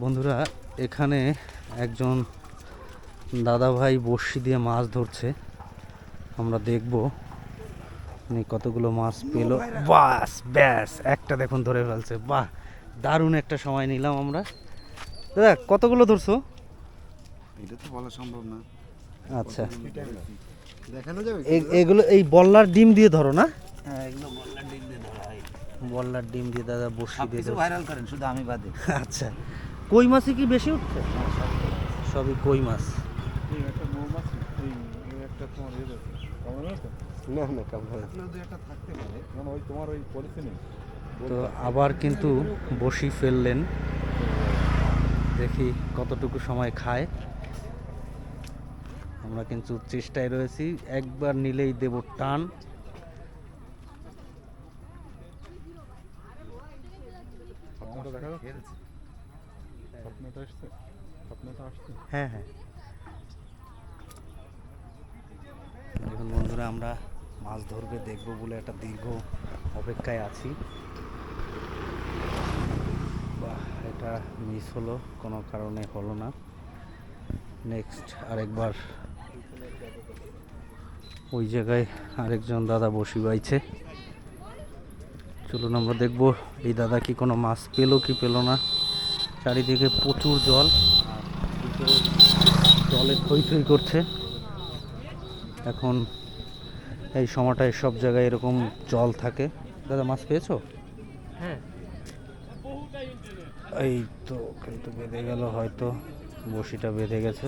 বন্ধুরা এখানে একজন দাদা ভাই বড়শি দিয়ে মাছ ধরছে। আমরা দেখব উনি কতগুলো মাছ পেল। বাস ব্যাস একটা দেখুন ধরে ফেলছে। বাহ দারুণ একটা সময় নিলাম আমরা। দাদা কতগুলো ধরছো? এটা তো বলা সম্ভব না। আচ্ছা। দেখানো যাবে এগুলো এই বল্লার ডিম দিয়ে ধরো না? হ্যাঁ এগুলো বললার ডিম দিয়ে ধরা হয়। বল্লার ডিম দিয়ে দাদা বড়শি দিয়ে ভাইরাল করেন শুধু আমি বাদে। আচ্ছা। কই মাছই কি বেশি উঠছে? সবই কই মাছ। না না কামড় তো আবার কিন্তু বসি ফেললেন। দেখি কতটুকু সময় খায়। আমরা কিন্তু চেষ্টায় রয়েছি একবার নিলেই দেব টান। হ্যাঁ হ্যাঁ। দেখুন বন্ধুরা, আমরা মাছ ধরবে, দেখব বলে একটা দীর্ঘ অপেক্ষায় আছি। বাহ, এটা মিস হলো, কোনো কারণে হলো না। নেক্সট আরেকবার। ওই জায়গায় আরেকজন দাদা বসি বাইছে। চলুন আমরা দেখব, এই দাদা কি কোনো মাছ পেল কি পেল না। চারিদিকে প্রচুর জল। জলে থই থই করছে। এখন এই সময়টায় সব জায়গায় এরকম জল থাকে। দাদা মাছ পেয়েছ হ্যাঁ। এই তো কিন্তু বেঁধে গেল হয়তো। বসিটা বেঁধে গেছে।